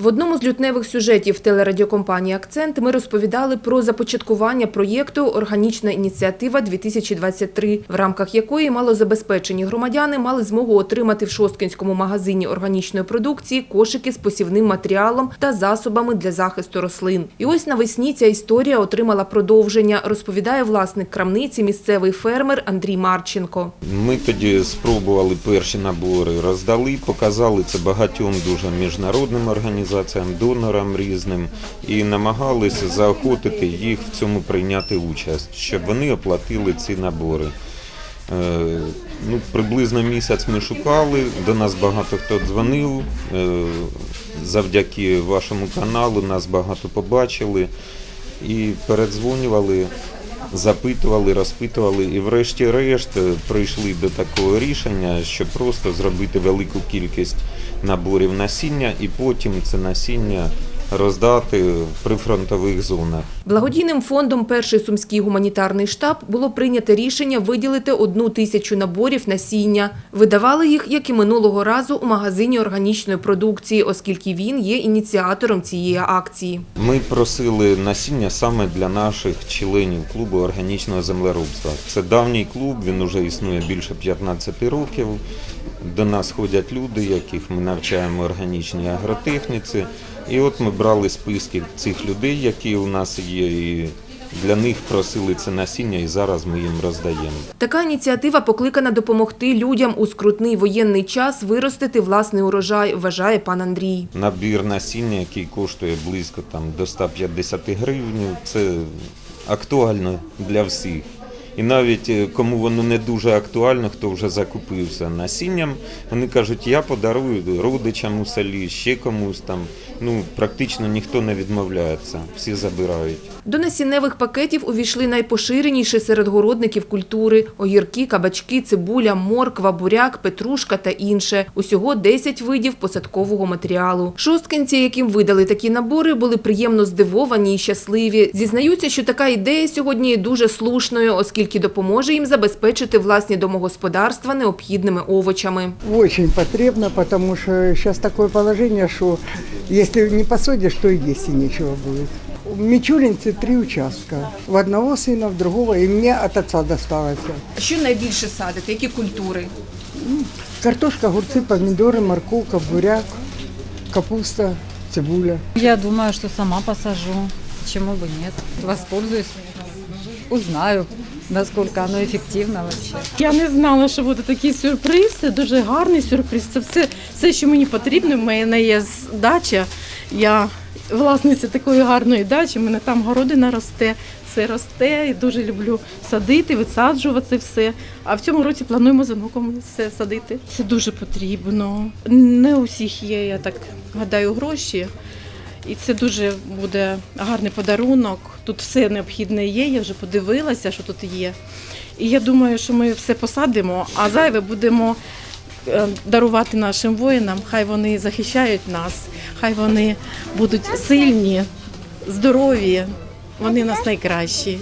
В одному з лютневих сюжетів телерадіокомпанії Акцент ми розповідали про започаткування проєкту Органічна ініціатива 2023 в рамках якої малозабезпечені громадяни мали змогу отримати в Шосткинському магазині органічної продукції кошики з посівним матеріалом та засобами для захисту рослин. І ось навесні ця історія отримала продовження, розповідає власник крамниці, місцевий фермер Андрій Марченко. Ми тоді спробували перші набори, роздали, показали це багатьом дуже міжнародним організаціям, донорам різним і намагалися заохотити їх в цьому прийняти участь, щоб вони оплатили ці набори. Е, Ну, приблизно місяць ми шукали, до нас багато хто дзвонив. Е, Завдяки вашому каналу нас багато побачили і передзвонювали, запитували, розпитували. І врешті-решт е, прийшли до такого рішення, що просто зробити велику кількість наборів насіння і потім це насіння роздати в прифронтових зонах. Благодійним фондом Перший сумський гуманітарний штаб було прийнято рішення виділити одну тисячу наборів насіння. Видавали їх, як і минулого разу, у магазині органічної продукції, оскільки він є ініціатором цієї акції. Ми просили насіння саме для наших членів клубу органічного землеробства. Це давній клуб, він вже існує більше 15 років. До нас ходять люди, яких ми навчаємо органічній агротехніці. І от ми брали списки цих людей, які у нас є, і для них просили це насіння, і зараз ми їм роздаємо. Така ініціатива покликана допомогти людям у скрутний воєнний час виростити власний урожай, вважає пан Андрій. Набір насіння, який коштує близько там, до 150 гривень, це актуально для всіх. І навіть е, кому воно не дуже актуально, хто вже закупився насінням, вони кажуть, я подарую родичам у селі, ще комусь там. Ну, практично ніхто не відмовляється, всі забирають. До насінневих пакетів увійшли найпоширеніші серед городників культури – огірки, кабачки, цибуля, морква, буряк, петрушка та інше. Усього 10 видів посадкового матеріалу. Шосткинці, яким видали такі набори, були приємно здивовані і щасливі. Зізнаються, що така ідея сьогодні дуже слушною, оскільки допоможе їм забезпечити власні домогосподарства необхідними овочами. Очень потребно, потому что сейчас такое положение, что если не посадишь, то и есть и нечего будет. В Мичуринце три участка. В одного сына, в другого, и мне от отца досталось. Що найбільше садити? Які культури? Картошка, огурцы, помидоры, морковка, буряк, капуста, цибуля. Я думаю, что сама посажу. Почему бы нет? Воспользуюсь. Узнаю, насколько оно эффективно вообще. Я не знала, що буде такий сюрприз. Це дуже гарний сюрприз. Це все, все, що мені потрібно. У мене є дача. Я власниця такої гарної дачі. У мене там городина росте, все росте. І дуже люблю садити, висаджувати все. А в цьому році плануємо з онуком все садити. Це дуже потрібно. Не у всіх є, я так гадаю, гроші. І це дуже буде гарний подарунок. Тут все необхідне є. Я вже подивилася, що тут є. І я думаю, що ми все посадимо, а зайве будемо е, дарувати нашим воїнам. Хай вони захищають нас, хай вони будуть сильні, здорові. Вони нас найкращі.